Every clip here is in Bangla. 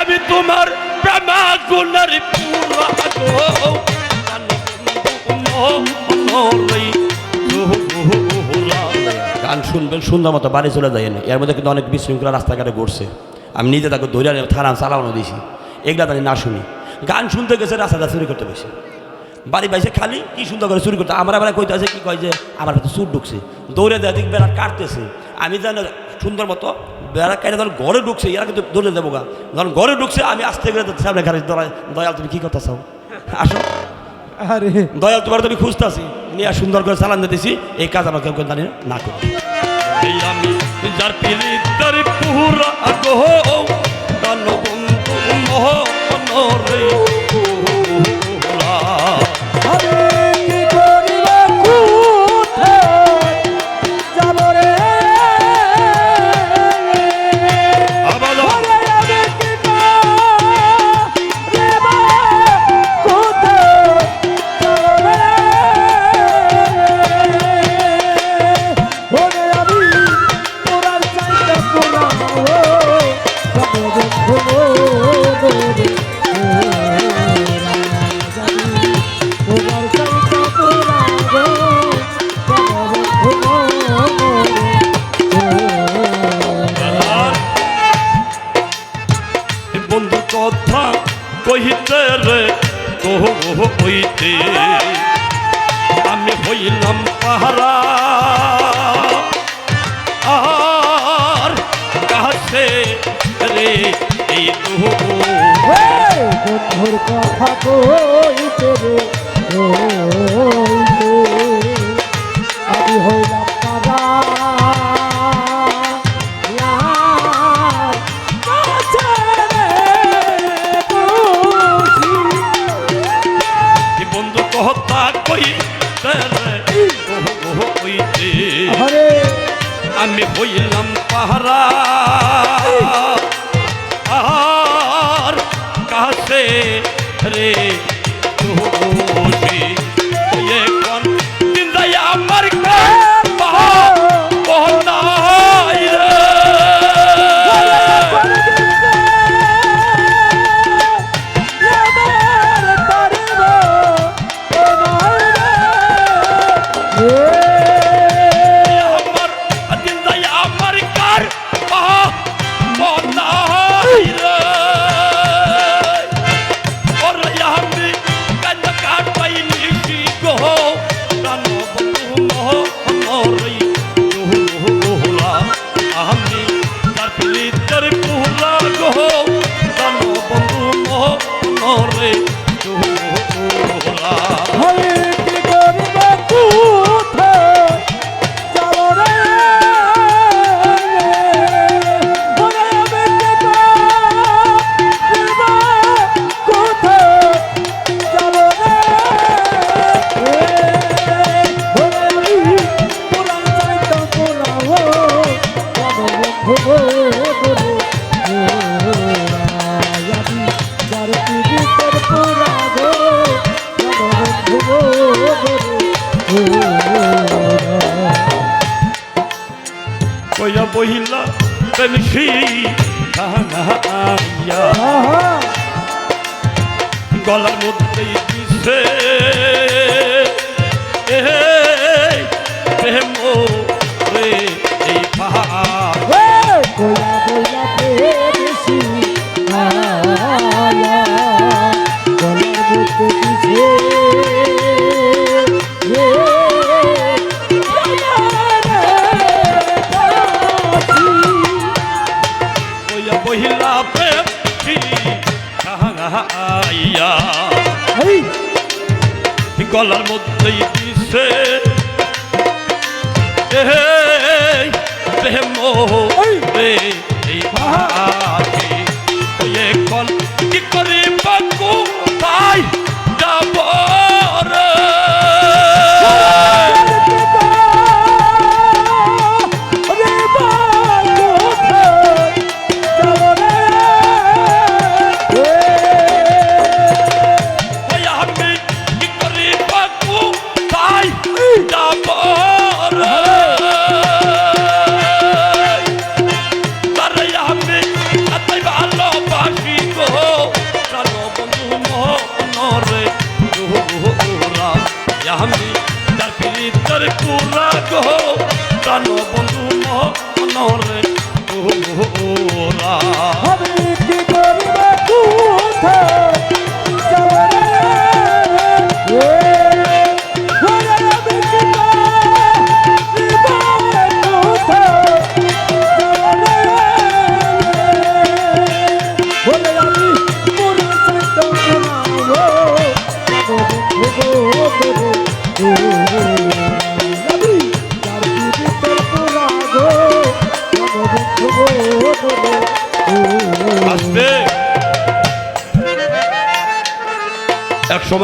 আমি তোমার প্রেমা গুণের গান শুনবেন, সুন্দর মতো বাড়ি চলে যায় এর মধ্যে কিন্তু অনেক বিশৃঙ্খলা রাস্তাঘাটে ঘুরছে। আমি নিজে তাকে ধরে থানা চালানো দিয়েছি এগুলা তাই না শুনি। গান শুনতে গেছে, রাস্তাটা চুরি করতে বেশি বাড়ি বাইসে খালি কি সুন্দর করে চুরি করতে আমার আবার কইতে আছে, কি কয় যে, আমার হাতে চুর ঢুকছে। দৌড়ে দেয় দিক বেড়া কাটতেছে। আমি জানি সুন্দর মতো বেড়া কাটে যখন ঘরে ঢুকছে এরা কিন্তু ধরে দেবো গা। যখন ঘরে ঢুকছে আমি আসতে গেলে সামনে ঘরে দয়া দয়াল তুমি কি কথা চাও আসো। আরে। দয়াল তোমার তুমি খুঁজতেছি। নিয়ে সুন্দর করে চালান দিতেছি। এই কাজ আমাকে কেউ জানি না করি। এই আমি যার পিলিতার পুরা কহিতে রে কহ হইতে আমি হইলাম পাহারা। আর কাছে রে এই বন্ধুর কথা কইতে রে আমি হইলাম বন্ধু কথা কইতে রে কহ হইতে আমি হইলাম পাহারা। আর কাছে রে কইয়া বহিলা পেনসি আইয়া গলার এই প্রেম আইয়া গলার মধ্যেই দিছে। এই প্রেম রে এখন কি করে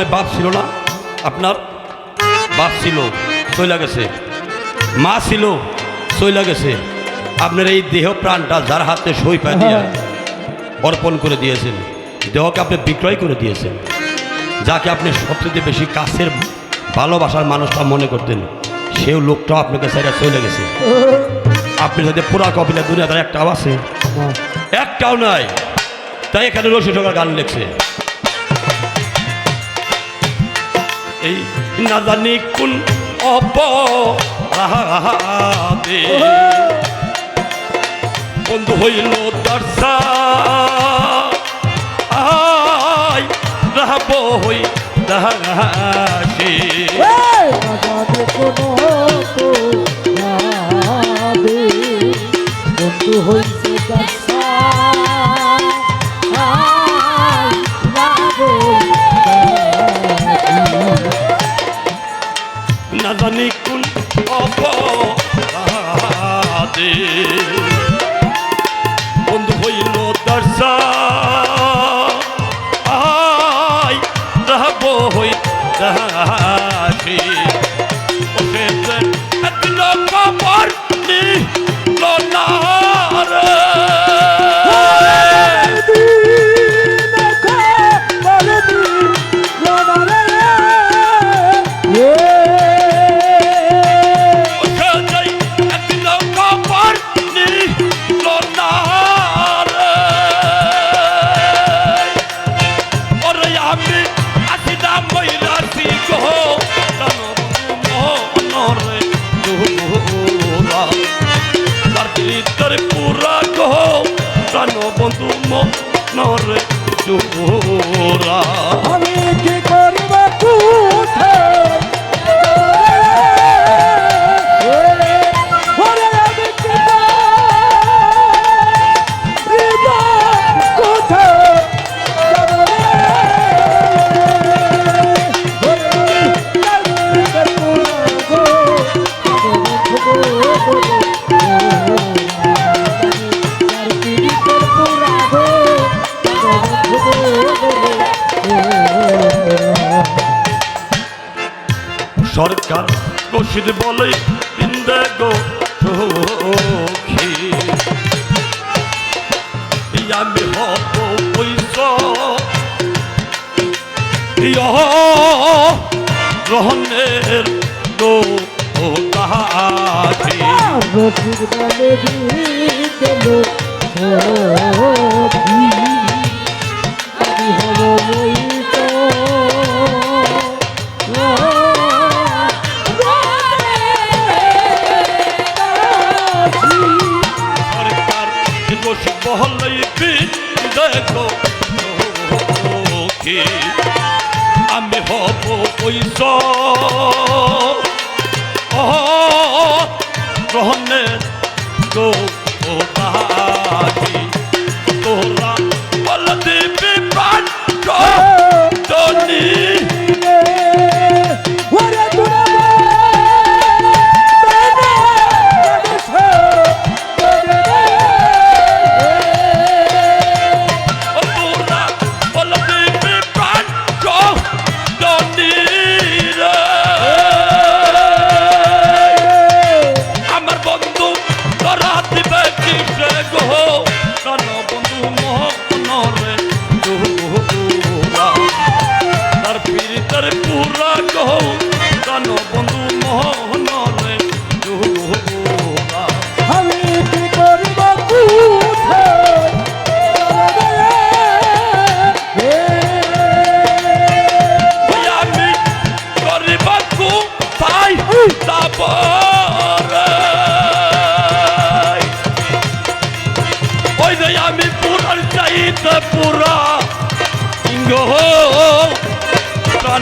সময় বাপ ছিল না। আপনার বাপ ছিল চলে গেছে। মা ছিল চলে গেছে। আপনার এই দেহ প্রাণটা যার হাতে সই পায় দিয়ে অর্পণ করে দিয়েছেন। দেহকে আপনি বিক্রয় করে দিয়েছেন। যাকে আপনি সবচেয়ে বেশি কাছের ভালোবাসার মানুষটা মনে করতেন সেও লোকটাও আপনাকে সাইডে চলে গেছে। আপনি যদি পুরা কপিলা দুনিয়াদার একটাও আছে একটাও নাই তাই এখানে রশি ঠোকার গান লেখছে। এই না কোন অপরাধে। বন্ধু হইল দর্শা রাহব হই যাবে বন্ধু হইছে দশা অপরাধে দুরা সরকার রশিদ বলে বিন্দে গো সখী। আমি হব হব বইত বলে বিন্দে গো সখী আমি হব পৈস গ্রহণে গো তোরা বল দিবি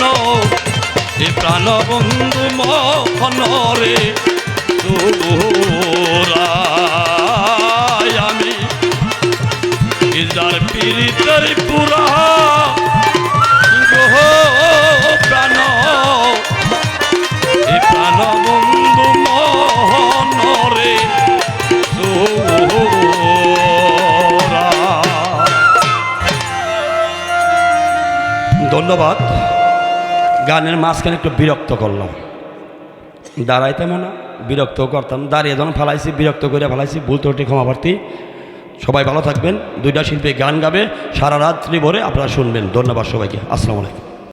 প্রাণ এ প্রাণ বন্ধু মহনরে তোরা আমি। যার পীড়িতের পুরা ধন্যবাদ। গানের মাঝখানে একটু বিরক্ত করলাম। দাঁড়াইতাম না, বিরক্ত করতাম। দাঁড়িয়ে যখন ফেলাইছি, বিরক্ত করে ফেলাইছি, ভুল ত্রুটি, ক্ষমা সবাই ভালো থাকবেন। দুইটা শিল্পী গান গাবে, সারা রাত্রি ভরে আপনারা শুনবেন। ধন্যবাদ সবাইকে। আসসালামু আলাইকুম।